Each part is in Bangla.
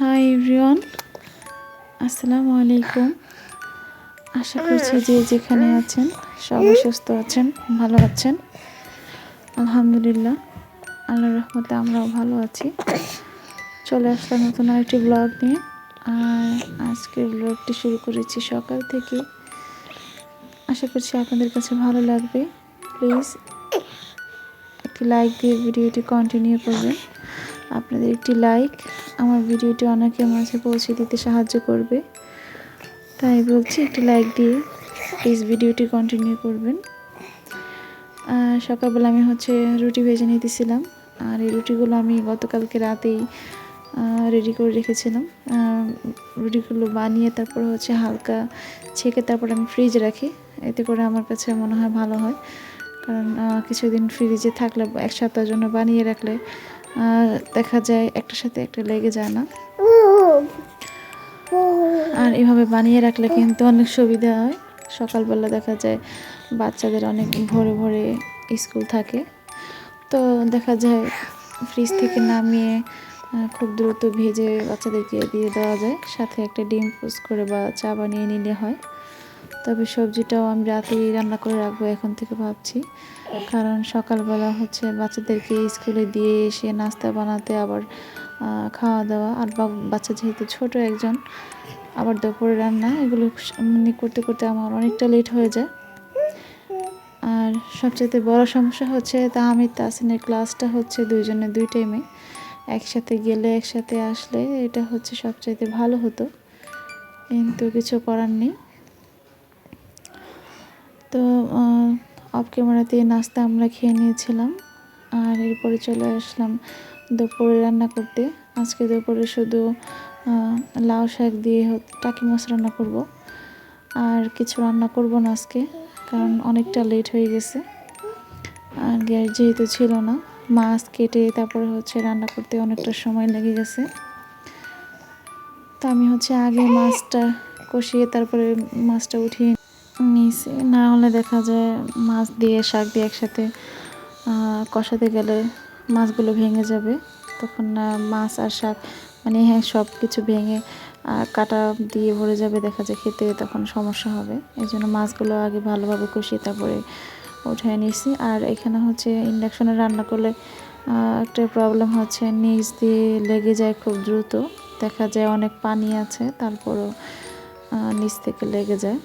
হাই এভরিওয়ান আসসালামু আলাইকুম আশা করছি যে যেখানে আছেন সবাই সুস্থ আছেন ভালো আছেন। আলহামদুলিল্লাহ আল্লাহ রহমতে আমরাও ভালো আছি। চলে আসলাম নতুন আরেকটি ব্লগ নিয়ে। আর আজকের ব্লগটি শুরু করেছি সকাল থেকে। আশা করছি আপনাদের কাছে ভালো লাগবে। প্লিজ একটি লাইক দিয়ে ভিডিওটি কন্টিনিউ করবেন। আপনাদের একটি লাইক আমার ভিডিওটি অনেকের মাঝে পৌঁছে দিতে সাহায্য করবে। তাই বলছি, একটি লাইক দিয়ে প্লিজ ভিডিওটি কন্টিনিউ করবেন। সকালবেলা আমি হচ্ছে রুটি ভেজে নিতেছিলাম, আর এই রুটিগুলো আমি গতকালকে রাতেই রেডি করে রেখেছিলাম। রুটিগুলো বানিয়ে তারপর হচ্ছে হালকা ছেঁকে তারপর আমি ফ্রিজে রাখি, এতে করে আমার কাছে মনে হয় ভালো হয়। কারণ কিছুদিন ফ্রিজে থাকলে এক সপ্তাহের জন্য বানিয়ে রাখলে দেখা যায় একটার সাথে একটা লেগে যায় না। আর এভাবে বানিয়ে রাখলে কিন্তু অনেক সুবিধা হয়। সকালবেলা দেখা যায় বাচ্চাদের অনেক ভোরে ভোরে স্কুল থাকে। তো দেখা যায় ফ্রিজ থেকে নামিয়ে খুব দ্রুত ভেজে বাচ্চাদেরকে দিয়ে দেওয়া যায়। সাথে একটা ডিম পোস্ট করে বা চা বানিয়ে নিলে হয়। তবে সবজিটাও আমি রাতেই রান্না করে রাখব এখন থেকে ভাবছি। কারণ সকালবেলা হচ্ছে বাচ্চাদেরকে স্কুলে দিয়ে এসে নাস্তা বানাতে, আবার খাওয়া দাওয়া আর বাচ্চা যেহেতু ছোট একজন, আবার দুপুরে রান্না, এগুলো মানে করতে করতে আমার অনেকটা লেট হয়ে যায়। আর সবচেয়ে বড় সমস্যা হচ্ছে তা তাহমিদ তাসিনের ক্লাসটা হচ্ছে দুইজনের দুই টাইমে একসাথে গেলে, একসাথে আসলে এটা হচ্ছে সবচাইতে ভালো হতো। কিন্তু কিছু করার নেই। তো অফ ক্যামেরাতে নাস্তা আমরা খেয়ে নিয়েছিলাম। আর এরপরে চলে আসলাম দুপুরে রান্না করতে। আজকে দুপুরে শুধু লাউ শাক দিয়ে টাকি মাছ রান্না করব। আর কিছু রান্না করব না আজকে, কারণ অনেকটা লেট হয়ে গেছে। আর গ্যাস যেহেতু ছিল না, মাছ কেটে তারপরে হচ্ছে রান্না করতে অনেকটা সময় লেগে গেছে। তো আমি হচ্ছে আগে মাছটা কষিয়ে তারপরে মাছটা উঠিয়ে নিয়েছি না হলে দেখা যায় মাছ দিয়ে, শাক দিয়ে একসাথে কষাতে গেলে মাছগুলো ভেঙে যাবে। তখন মাছ আর শাক মানে হ্যাঁ সব কিছু ভেঙে কাটা দিয়ে ভরে যাবে, দেখা যায় খেতে তখন সমস্যা হবে। এই জন্য মাছগুলো আগে ভালোভাবে কষিয়ে তারপরে উঠিয়ে নিয়েছি আর এখানে হচ্ছে ইন্ডাকশনে রান্না করলে একটা প্রবলেম হচ্ছে নিচ দিয়ে লেগে যায় খুব দ্রুত। দেখা যায় অনেক পানি আছে, তারপরও নিচ থেকে লেগে যায়।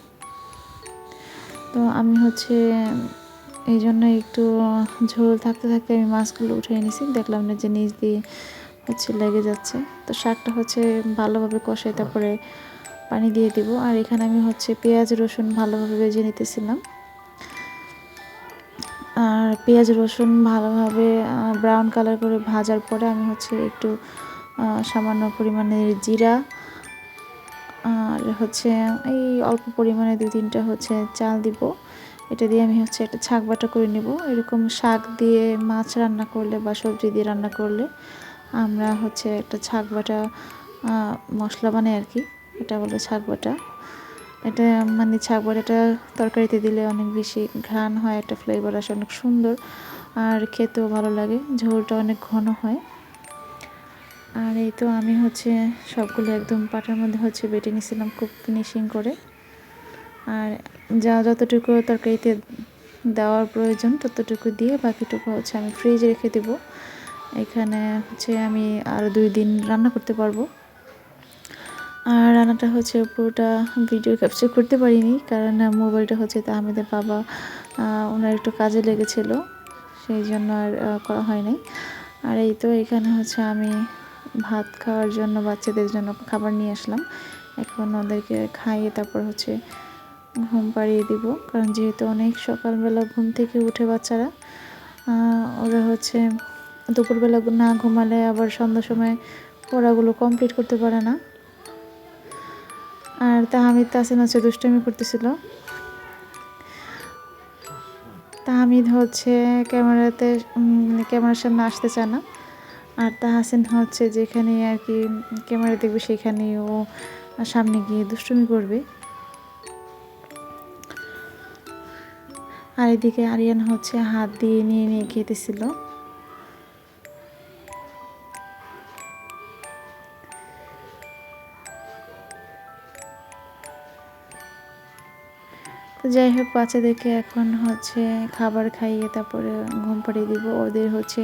তো আমি হচ্ছে, এই জন্য একটু ঝোল থাকতে থাকতে আমি মাছগুলো উঠিয়ে নিছি দেখলাম না যে নিচ দিয়ে হচ্ছে লেগে যাচ্ছে। তো শাকটা হচ্ছে ভালোভাবে কষাই তারপরে পানি দিয়ে দিব। আর এখানে আমি হচ্ছে পেঁয়াজ, রসুন ভালোভাবে ভেজে নিতেছিলাম। আর পেঁয়াজ, রসুন ভালোভাবে ব্রাউন কালার করে ভাজার পরে আমি হচ্ছে একটু সামান্য পরিমাণে জিরা আর হচ্ছে এই অল্প পরিমাণে দু তিনটা হচ্ছে চাল দিব। এটা দিয়ে আমি হচ্ছে একটা ছাক বাটা করে নেব। এরকম শাক দিয়ে মাছ রান্না করলে বা সবজি দিয়ে রান্না করলে আমরা হচ্ছে একটা ছাক বাটা মশলা বানাই আর কি। এটা বলে ছাক বাটা। এটা মানে ছাক বাটাটা তরকারিতে দিলে অনেক বেশি ঘ্রাণ হয়, একটা ফ্লেভার আসে, অনেক সুন্দর। আর খেতেও ভালো লাগে। ঝোলটা অনেক ঘন হয়। আর এই তো আমি হচ্ছে সবগুলো একদম পাটার মধ্যে হচ্ছে বেটে নিয়েছিলাম খুব ফিনিশিং করে। আর যা যতটুকু তরকারিতে দেওয়ার প্রয়োজন ততটুকু দিয়ে বাকিটুকু হচ্ছে আমি ফ্রিজে রেখে দেবো। এখানে হচ্ছে আমি আরও দুই দিন রান্না করতে পারব। আর রান্নাটা হচ্ছে পুরোটা ভিডিও ক্যাপচার করতে পারিনি কারণ মোবাইলটা হচ্ছে তা আমাদের বাবা ওনার একটু কাজে লেগেছিল, সেই জন্য আর করা হয় নাই আর এই তো এখানে হচ্ছে আমি ভাত খাওয়ার জন্য, বাচ্চাদের জন্য খাবার নিয়ে আসলাম। এখন ওদেরকে খাইয়ে তারপর হচ্ছে ঘুম পাড়িয়ে দিব। কারণ যেহেতু অনেক সকালবেলা ঘুম থেকে উঠে বাচ্চারা ওরা হচ্ছে দুপুরবেলা না ঘুমালে আবার সন্ধ্যার সময় পড়াগুলো কমপ্লিট করতে পারে না। আর তাহামিদ তাসিন হচ্ছে দুষ্টামি করতেছিল। তাহামিদ হচ্ছে ক্যামেরাতে ক্যামেরার সামনে আসতে চায় না। আর তাহাসিন হচ্ছে যেখানে আর কি ক্যামেরা দেখবে সেখানে ও সামনে গিয়ে দুষ্টুমি করবে। আর এদিকে আরিয়ান হচ্ছে হাত দিয়ে নিয়ে নিয়ে খেতেছিল। যাই হোক, বাচ্চাদেরকে এখন হচ্ছে খাবার খাইয়ে তারপরে ঘুম পাড়িয়ে দিব। ওদের হচ্ছে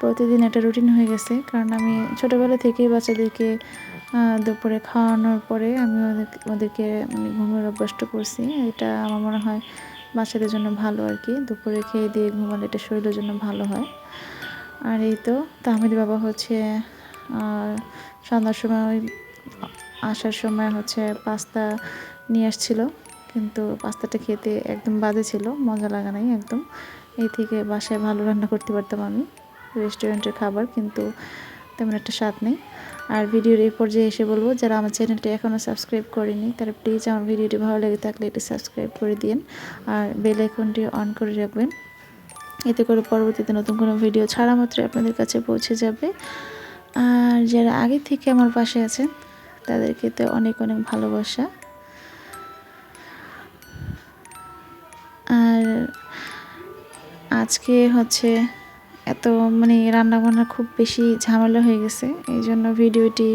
প্রতিদিন একটা রুটিন হয়ে গেছে। কারণ আমি ছোটোবেলা থেকেই বাচ্চাদেরকে দুপুরে খাওয়ানোর পরে আমি ওদের- ওদেরকে মানে ঘুমের অভ্যস্ত করছি। এটা আমার মনে হয় বাচ্চাদের জন্য ভালো আর কি। দুপুরে খেয়ে দিয়ে ঘুমালে এটা শরীরের জন্য ভালো হয়। আর এই তো তাহমিদ বাবা হচ্ছে সন্ধ্যার সময় আসার সময় হচ্ছে পাস্তা নিয়ে আসছিল। কিন্তু পাস্তাটা খেতে একদম বাজে ছিল, মজা লাগা নাই একদম। এই থেকে বাসায় ভালো রান্না করতে পারতাম আমি। রেস্টুরেন্টের খাবার, কিন্তু তেমন একটা স্বাদ নেই। আর ভিডিওর এই পর্যায়ে এসে বলব, যারা আমার চ্যানেলটি এখনও সাবস্ক্রাইব করেনি, তারা প্লিজ আমার ভিডিওটি ভালো লেগে থাকলে এটি সাবস্ক্রাইব করে দিন আর বেল আইকনটি অন করে রাখবেন। এতে করে পরবর্তীতে নতুন কোনো ভিডিও ছাড়া মাত্রই আপনাদের কাছে পৌঁছে যাবে। আর যারা আগে থেকে আমার পাশে আছেন তাদেরকে তো অনেক অনেক ভালোবাসা। আর আজকে হচ্ছে এত মানে রান্না বান্না খুব বেশি ঝামেলা হয়ে গেছে, এই জন্য ভিডিওটি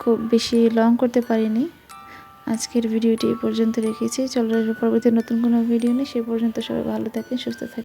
খুব বেশি লং করতে পারিনি। আজকের ভিডিওটি এই পর্যন্ত রেখেছি। চলো পরবর্তী নতুন কোনো ভিডিও নেই সে পর্যন্ত সবাই ভালো থাকেন, সুস্থ থাকেন।